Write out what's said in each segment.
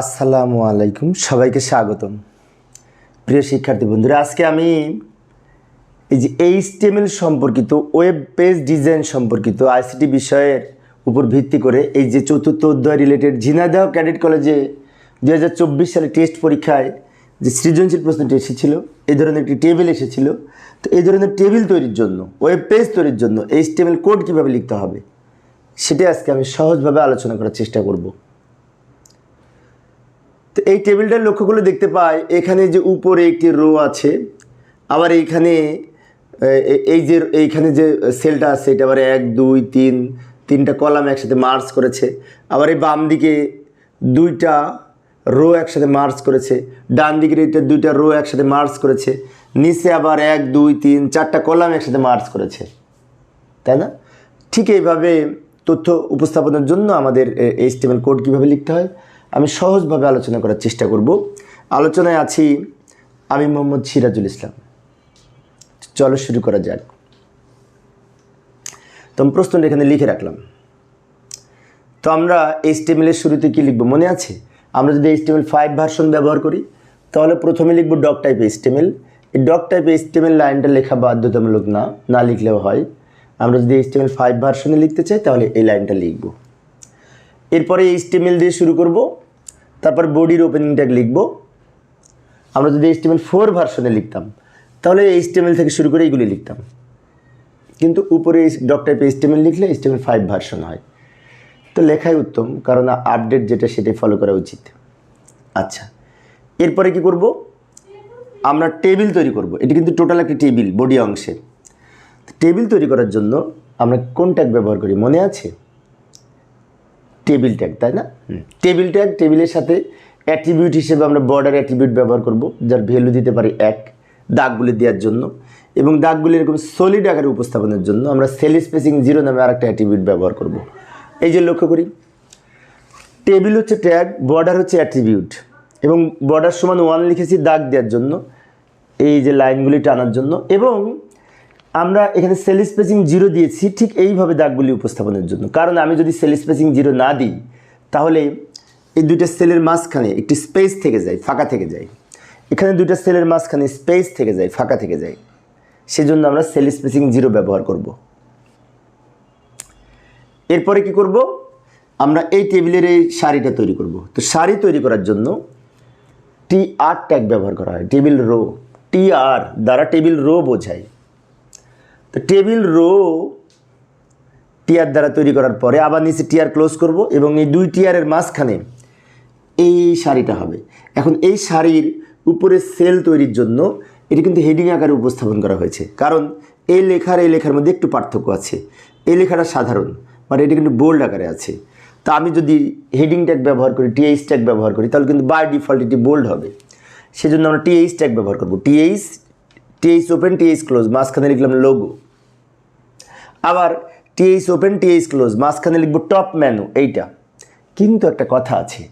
আসসালামু আলাইকুম, সবাইকে স্বাগতম। প্রিয় শিক্ষার্থী বন্ধুরা, আজকে আমি এই যে এইচটিএমএল সম্পর্কিত, ওয়েব পেজ ডিজাইন সম্পর্কিত আইসিটি বিষয়ের উপর ভিত্তি করে এই যে চতুর্থ অধ্যায় রিলেটেড ঝিনাইদহ ক্যাডেট কলেজে দু হাজার চব্বিশ সালে টেস্ট পরীক্ষায় যে সৃজনশীল প্রশ্নটি এসেছিল এই ধরনের একটি টেবিল এসেছিল। তো এই ধরনের টেবিল তৈরির জন্য, ওয়েব পেজ তৈরির জন্য এইচটিএমএল কোড কীভাবে লিখতে হবে সেটা আজকে আমি সহজভাবে আলোচনা করার চেষ্টা করব। তো এই টেবিলটার লক্ষ্যগুলো দেখতে পাই। এখানে যে উপরে একটি রো আছে, আবার এইখানে এই যে, এইখানে যে সেলটা আছে, এটা আবার এক, দুই, তিন, তিনটা কলাম একসাথে মার্চ করেছে। আবার এই বাম দিকে দুইটা রো একসাথে মার্চ করেছে। ডান দিকের এটা দুইটা রো একসাথে মার্চ করেছে। নিচে আবার এক, দুই, তিন, চারটা কলাম একসাথে মার্চ করেছে। তাই না? ঠিক এইভাবে তথ্য উপস্থাপনের জন্য আমাদের এইচটিএমএল কোড কীভাবে লিখতে হয়? আমি সহজভাবে আলোচনা করার চেষ্টা করব। আলোচনায় আছি আমি মোহাম্মদ সিরাজুল ইসলাম। চলো শুরু করা যাক। তো প্রশ্নটা এখানে লিখে রাখলাম। তো আমরা এইচটিএমএল এর শুরুতে কি লিখব মনে আছে? আমরা যদি এইচটিএমএল ফাইভ ভার্সন ব্যবহার করি, তাহলে প্রথমে লিখব ডক টাইপ এইচটিএমএল এই ডক টাইপ এইচটিএমএল লাইনটা লেখা বাধ্যতামূলক না না লিখলেও হয়। আমরা যদি এইচটিএমএল ফাইভ ভার্সনে লিখতে চাই, তাহলে এই লাইনটা লিখব। এরপরে এইচটিএমএল দিয়ে শুরু করব। তারপর বডির ওপেনিং ট্যাগ লিখব। আমরা যদি এইচটিএমএল ফোর ভার্সনে লিখতাম, তাহলে এইচটিএমএল থেকে শুরু করে এইগুলি লিখতাম। কিন্তু উপরে ডক টাইপ এইচটিএমএল লিখলে এইচটিএমএল ফাইভ ভার্সন হয়। তো লেখাই উত্তম, কারণ আপডেট যেটা সেটাই ফলো করা উচিত। আচ্ছা এরপরে কি করব? আমরা টেবিল তৈরি করব। এটি কিন্তু টোটাল একটি টেবিল বডি অংশে। টেবিল তৈরি করার জন্য আমরা কোন ট্যাগ ব্যবহার করি, মনে আছে? টেবিল ট্যাগ তাই না? টেবিল ট্যাগ টেবিলের সাথে অ্যাট্রিবিউট হিসেবে আমরা বর্ডার অ্যাট্রিবিউট ব্যবহার করব যার ভ্যালু দিতে পারি এক দাগগুলি দেওয়ার জন্য। এবং দাগগুলি এরকম সলিড আকারে উপস্থাপনের জন্য আমরা সেল স্পেসিং জিরো নামে আরেকটা অ্যাট্রিবিউট ব্যবহার করব। এই যে লক্ষ্য করি টেবিল হচ্ছে ট্যাগ বর্ডার হচ্ছে অ্যাট্রিবিউট। এবং বর্ডার সমান ওয়ান লিখেছি দাগ দেওয়ার জন্য এই যে লাইনগুলি টানার জন্য। এবং আমরা এখানে সেল স্পেসিং জিরো দিয়েছি ঠিক এইভাবে দাগগুলি উপস্থাপনের জন্য। কারণ আমি যদি সেল স্পেসিং জিরো না দিই, তাহলে এই দুইটা সেলের মাঝখানে একটি স্পেস থেকে যায়, ফাঁকা থেকে যায়। এখানে দুইটা সেলের মাঝখানে স্পেস থেকে যায়, ফাঁকা থেকে যায়। সেজন্য আমরা সেল স্পেসিং জিরো ব্যবহার করব। এরপরে কি করব? আমরা এই টেবিলের এই শাড়িটা তৈরি করব। তো শাড়ি তৈরি করার জন্য টি আর ট্যাগ ব্যবহার করা হয়। টেবিল রো টি আর দ্বারা টেবিল রো বোঝায়। তো টেবিল রো টিয়ার দ্বারা তৈরি করার পরে আবার নিচে টিয়ার ক্লোজ করব এবং এই দুই টিয়ারের মাঝখানে এই শাড়িটা হবে। এখন এই শাড়ির উপরে সেল তৈরির জন্য এটি কিন্তু হেডিং আকারে উপস্থাপন করা হয়েছে। কারণ এই লেখার এই লেখার মধ্যে একটু পার্থক্য আছে। এই লেখাটা সাধারণ মানে এটি কিন্তু বোল্ড আকারে আছে। তা আমি যদি হেডিং ট্যাগ ব্যবহার করি, টিএইচ ট্যাগ ব্যবহার করি, তাহলে কিন্তু বাই ডিফল্ট এটি বোল্ড হবে। সেজন্য আমরা টিএইচ ট্যাগ ব্যবহার করব। TH TH open TH close মাঝখানে লিখলাম লোগো আবার টিএইচ ওপেন টিএইচ ক্লোজ মাঝখানে লিখব টপ মেনু এইটা। কিন্তু একটা কথা আছে,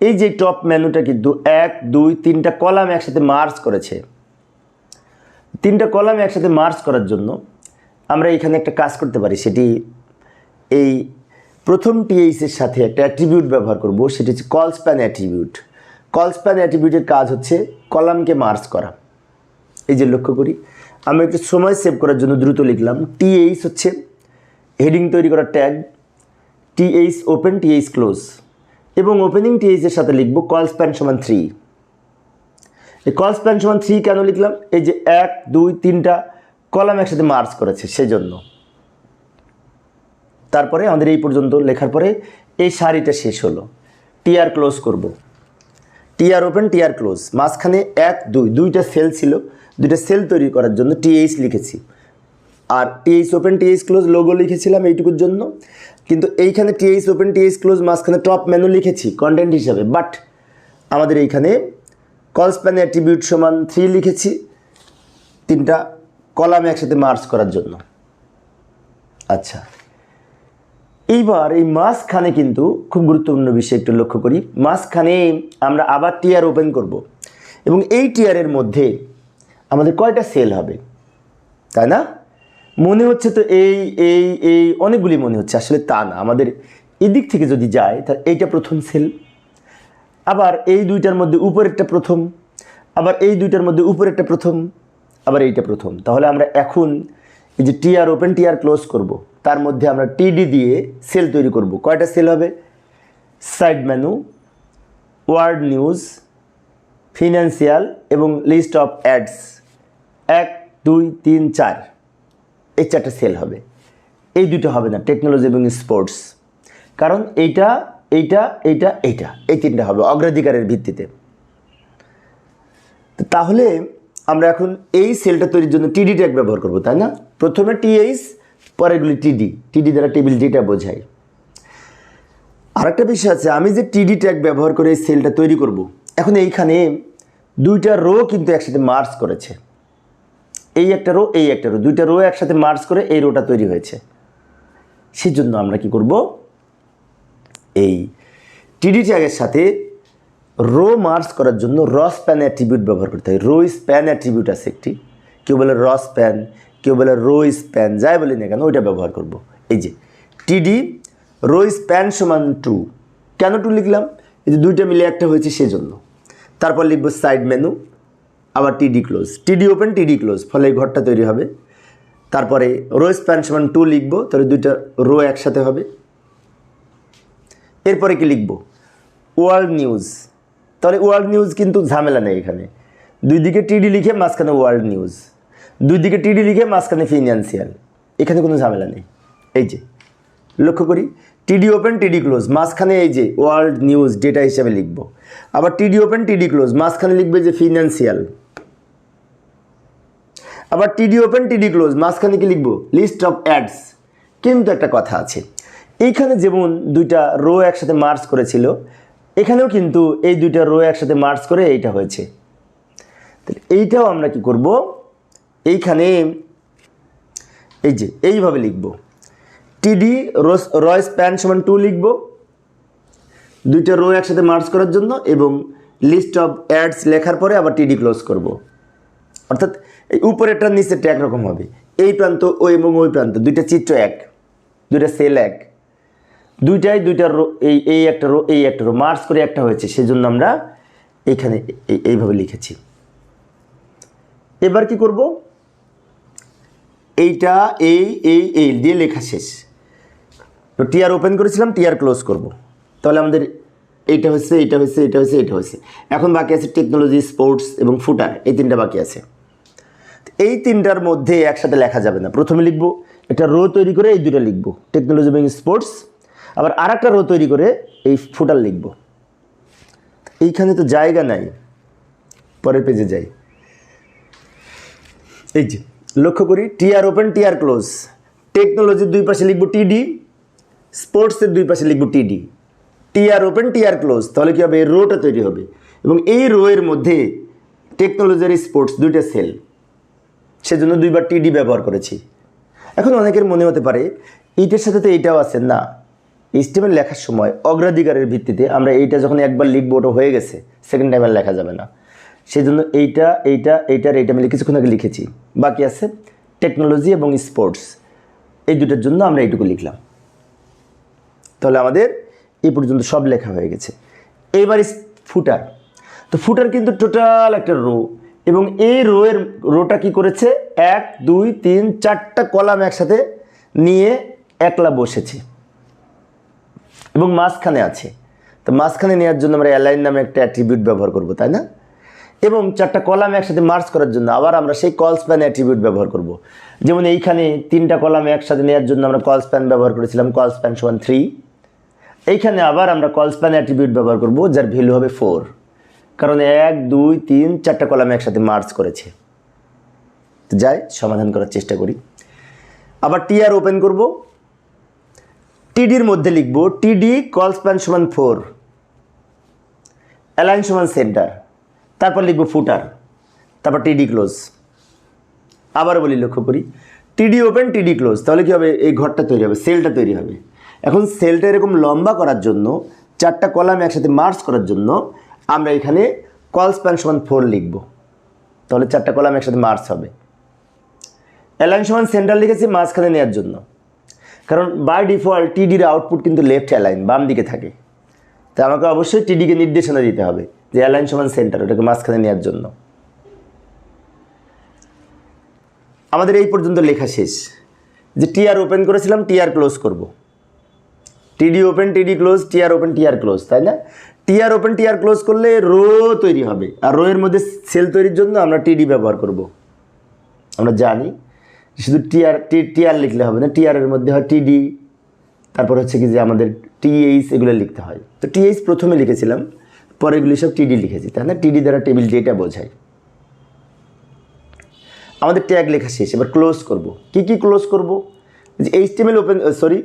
এই যে টপ মেনুটা কিন্তু এক, দুই, তিনটা কলাম একসাথে মার্চ করেছে। তিনটা কলাম একসাথে মার্চ করার জন্য আমরা এখানে একটা কাজ করতে পারি, সেটি এই প্রথম টিএইচের সাথে একটা অ্যাট্রিবিউট ব্যবহার করব, সেটি হচ্ছে colspan attribute colspan অ্যাট্রিবিউটের কাজ হচ্ছে কলামকে মার্চ করা। এই যে লক্ষ্য করি, আমি একটু সময় সেভ করার জন্য দ্রুত লিখলাম টিএইচ হচ্ছে হেডিং তৈরি করার tag TH open TH close এবং ওপেনিং টিএইচের সাথে লিখব কল স্প্যান সমান থ্রি এই কল স্প্যান সমান থ্রি কেন লিখলাম? এই যে এক, দুই, তিনটা কলাম একসাথে মার্চ করেছে সেজন্য। তারপরে আমাদের এই পর্যন্ত লেখার পরে এই শাড়িটা শেষ হলো। টিআর ক্লোজ করব। TR open TR close. মাঝখানে এক, দুই, দুইটা সেল ছিল। দুইটা সেল তৈরি করার জন্য টিএইচ লিখেছি। আর TH open, TH close logo লিখেছিলাম এইটুকুর জন্য। কিন্তু এইখানে টিএইচ ওপেন, টিএইচ ক্লোজ, মাঝখানে টপ মেনু লিখেছি কন্টেন্ট হিসাবে। বাট আমাদের এইখানে কলস্প্যান অ্যাট্রিবিউট সমান থ্রি লিখেছি, তিনটা কলামে একসাথে মার্চ করার জন্য। আচ্ছা। এইবার এই মাঝখানে কিন্তু খুব গুরুত্বপূর্ণ বিষয় একটু লক্ষ্য করি। মাঝখানে আমরা আবার টিয়ার ওপেন করব এবং এই টিয়ারের মধ্যে আমাদের কয়টা সেল হবে? তাই না? মনে হচ্ছে তো এই এই এই অনেকগুলি মনে হচ্ছে, আসলে তা না। আমাদের এদিক থেকে যদি যায় তাহলে এইটা প্রথম সেল আবার এই দুইটার মধ্যে উপরেরটা প্রথম, আবার এই দুইটার মধ্যে উপরেরটা প্রথম, আবার এইটা প্রথম। তাহলে আমরা এখন এই যে টিআর ওপেন টিআর ক্লোজ করব, তার মধ্যে আমরা টিডি দিয়ে সেল তৈরি করব। কয়টা সেল হবে? Side menu world news financial এবং লিস্ট অফ অ্যাডস এক, দুই, তিন, চার। এই চারটা সেল হবে। এই দুটো হবে না টেকনোলজি এবং স্পোর্টস কারণ এইটা এইটা এইটা এইটা, এই তিনটা হবে অগ্রাধিকারের ভিত্তিতে। তাহলে আমরা এখন এই সেলটা তৈরির জন্য টিডি ট্যাগ ব্যবহার করব, তাই না? প্রথমে টিএইচ পরেরগুলি টিডি টিডি দ্বারা টেবিল ডিটা বোঝায়। আরেকটা বিষয় আছে, আমি যে টিডি ট্যাগ ব্যবহার করে এই সেলটা তৈরি করব, এখন এইখানে দুইটা রো কিন্তু একসাথে মার্চ করেছে। এই একটা রো এই একটা রো দুইটা রো একসাথে মার্চ করে এই রোটা তৈরি হয়েছে। সেজন্য আমরা কি করব? এই টিডি ট্যাগের সাথে রো মার্চ করার জন্য র স্প্যান অ্যাট্রিবিউট ব্যবহার করতে হয়। রো স্প্যান অ্যাট্রিবিউট আছে একটি। কেউ বলে র স্প্যান কেউ বলে রো স্প্যান যাই বলি না কেন, ওইটা ব্যবহার করব। এই যে টিডি রো স্প্যান সমান টু কেন টু লিখলাম? এই যে দুইটা মিলে একটা হয়েছে সেজন্য। তারপর লিখব সাইড মেনু আবার টিডি ক্লোজ টিডি ওপেন টিডি ক্লোজ ফলে এই ঘরটা তৈরি হবে। তারপরে রো স্প্যান সমান টু লিখব, তাহলে দুইটা রো একসাথে হবে। এরপরে কি লিখব? ওয়ার্ল্ড নিউজ তাহলে ওয়ার্ল্ড নিউজ কিন্তু ঝামেলা নেই এখানে। দুই দিকে টিডি লিখে মাঝখানে ওয়ার্ল্ড নিউজ দুই দিকে টিডি লিখে মাঝখানে ফিনান্সিয়াল এখানে কোনো ঝামেলা নেই। এই যে, লক্ষ্য করি টিডি ওপেন টিডি ক্লোজ মাঝখানে এই যে ওয়ার্ল্ড নিউজ ডেটা হিসাবে লিখব। আবার টিডি ওপেন টিডি ক্লোজ মাঝখানে লিখবে যে ফিনান্সিয়াল আবার টিডি ওপেন টিডি ক্লোজ মাঝখানে কি লিখব? লিস্ট অফ অ্যাডস কিন্তু একটা কথা আছে। এইখানে যেমন দুইটা রো একসাথে মার্চ করেছিল এখানেও কিন্তু এই দুইটা রো একসাথে মার্চ করে এইটা হয়েছে। তাহলে এইটাও আমরা কি করব? এইখানে এই যে, এইভাবে লিখব। টিডি রোস রয় স্প্যান সমান টু লিখব। দুইটা রো একসাথে মার্চ করার জন্য এবং লিস্ট অফ অ্যাডস লেখার পরে আবার টিডি ক্লোজ করব। অর্থাৎ এই উপরেরটা নিচেরটা একরকম হবে। এই প্রান্ত ও এবং ওই প্রান্ত, দুইটা চিত্র এক, দুইটা সেল এক। দুইটাই দুইটা রো, এই এই একটা রো, এই একটা রো মার্চ করে একটা হয়েছে, সেজন্য আমরা এইখানে এই- এইভাবে লিখেছি। এবার কি করব? এইটা, এই এই এই দিয়ে লেখা শেষ। তো টিআর ওপেন করেছিলাম টিআর ক্লোজ করব। তাহলে আমাদের এইটা হচ্ছে এইটা হচ্ছে এইটা হচ্ছে এইটা হচ্ছে এখন বাকি আছে টেকনোলজি স্পোর্টস এবং ফুটার এই তিনটা বাকি আছে। এই তিনটার মধ্যে একসাথে লেখা যাবে না। প্রথমে লিখব, একটা রো তৈরি করে এই দুটো লিখব। টেকনোলজি এবং স্পোর্টস আবার আর একটা রো তৈরি করে এই ফুটার লিখব। এইখানে তো জায়গা নাই। পরের পেজে যাই। এই যে, লক্ষ্য করি টিআর ওপেন টিআর ক্লোজ টেকনোলজির দুই পাশে লিখব টিডি স্পোর্টসের দুই পাশে লিখব টিডি টিআর ওপেন টিআর ক্লোজ তাহলে কী হবে? এই রোটা তৈরি হবে। এবং এই রো এর মধ্যে টেকনোলজি আর স্পোর্টস দুইটা সেল সেজন্য দুইবার টিডি ব্যবহার করেছি। এখন অনেকের মনে হতে পারে, এইটার সাথে তো এইটাও আছে, না। স্টেমের লেখার সময় অগ্রাধিকারের ভিত্তিতে আমরা এইটা যখন একবার লিখব, ওটা হয়ে গেছে সেকেন্ড টাইম আর লেখা যাবে না। সেই জন্য এইটা এইটা, এইটার, এইটা মিলে কিছুক্ষণ আগে লিখেছি। বাকি আছে টেকনোলজি এবং স্পোর্টস এই দুটোর জন্য আমরা এইটুকু লিখলাম। তাহলে আমাদের এই পর্যন্ত সব লেখা হয়ে গেছে। এইবার ফুটার তো ফুটার কিন্তু টোটাল একটা রো এবং এই রোয়ের রোটা কি করেছে? এক, দুই, তিন, চারটা কলাম একসাথে নিয়ে একলা বসেছে। এবং মাঝখানে আছে। তো মাঝখানে নেওয়ার জন্য আমরা অ্যালাইন নামে একটা অ্যাট্রিবিউট ব্যবহার করব, তাই না? এবং চারটা কলাম একসাথে মার্চ করার জন্য আবার আমরা সেই কল স্প্যান অ্যাট্রিবিউট ব্যবহার করব। যেমন এইখানে তিনটা কলাম একসাথে নেওয়ার জন্য আমরা কল স্প্যান ব্যবহার করেছিলাম কল স্প্যান সমান থ্রি এইখানে আবার আমরা কল স্প্যান অ্যাট্রিবিউট ব্যবহার করব, যার ভ্যালু হবে ফোর কারণ এক, দুই, তিন, চারটা কলাম একসাথে মার্চ করেছে। যাই, সমাধান করার চেষ্টা করি। আবার টিআর ওপেন করব। টিডির মধ্যে লিখব টিডি কল স্প্যান সমান ফোর অ্যালাইন সমান সেন্টার তারপর লিখব ফুটার তারপর টিডি ক্লোজ আবার বলি লক্ষ্য করি টিডি ওপেন টিডি ক্লোজ তাহলে কী হবে? এই ঘরটা তৈরি হবে সেলটা তৈরি হবে। এখন সেলটা এরকম লম্বা করার জন্য, চারটা কলাম একসাথে মার্চ করার জন্য, আমরা এখানে কল স্প্যান সমান ফোর লিখব। তাহলে চারটা কলাম একসাথে মার্চ হবে। অ্যালাইন সমান সেন্টার লিখেছি মাঝখানে নেওয়ার জন্য। কারণ বাই ডিফল্ট টিডির আউটপুট কিন্তু লেফট অ্যালাইন বাম দিকে থাকে। তা আমাকে অবশ্যই টিডিকে নির্দেশনা দিতে হবে যে অ্যালাইন সমান সেন্টার ওটাকে মাঝখানে নেওয়ার জন্য। আমাদের এই পর্যন্ত লেখা শেষ। যে টিআর ওপেন করেছিলাম টিআর ক্লোজ করব। TD open TD close TR open TR close তাই না? টিআর ওপেন টিআর ক্লোজ করলে রো তৈরি হবে। আর রো এর মধ্যে সেল তৈরির জন্য আমরা টিডি ব্যবহার করব। আমরা জানি শুধু টিআর টি টিআর লিখলে হবে না টিআরের মধ্যে হয় টিডি তারপর হচ্ছে কি যে আমাদের টিএইচ এগুলো লিখতে হয়। তো টিএইচ প্রথমে লিখেছিলাম পরে এগুলি সব টিডি লিখেছি না? টিডি দ্বারা টেবিল ডেটা বোঝায়। আমাদের ট্যাগ লেখা শেষ, এবার ক্লোজ করব। কি কি ক্লোজ করব? যে HTML open sorry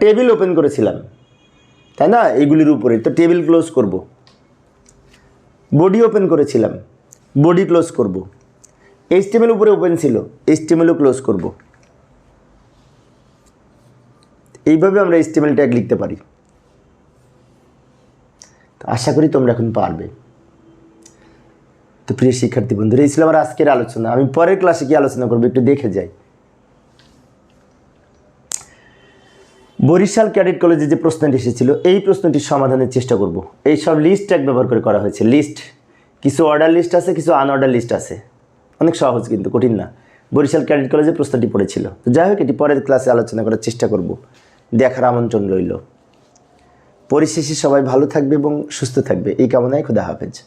table open করেছিলাম, তাই না? এইগুলির উপরে, তো টেবিল ক্লোজ করব। বডি ওপেন করেছিলাম বডি ক্লোজ করব। এইচটিএমএল উপরে ওপেন ছিল এইচটিএমএলও ক্লোজ করব। এইভাবে আমরা এইচটিএমএল ট্যাগ লিখতে পারি। তো আশা করি তোমরা এখন পারবে। তো প্রিয় শিক্ষার্থী বন্ধুরা, এই ছিল আমার আজকের আলোচনা। আমি পরের ক্লাসে কি আলোচনা করব, একটু দেখে যাই। বরিশাল ক্যাডেট কলেজে যে প্রশ্নটি এসেছিল, এই প্রশ্নটির সমাধানের চেষ্টা করব। এই সব লিস্ট ট্যাগ ব্যবহার করে করা হয়েছে। লিস্ট কিছু অর্ডার লিস্ট আছে, কিছু আনঅর্ডার লিস্ট আছে। অনেক সহজ কিন্তু, কঠিন না। বরিশাল ক্যাডেট কলেজে প্রশ্নটি পড়েছিল। তো যাই হোক, এটি পরের ক্লাসে আলোচনা করার চেষ্টা করব। দেখার আমন্ত্রণ রইল। পরিশেষে সবাই ভালো থাকবে এবং সুস্থ থাকবে। এই কামনায় খুদা হাফেজ।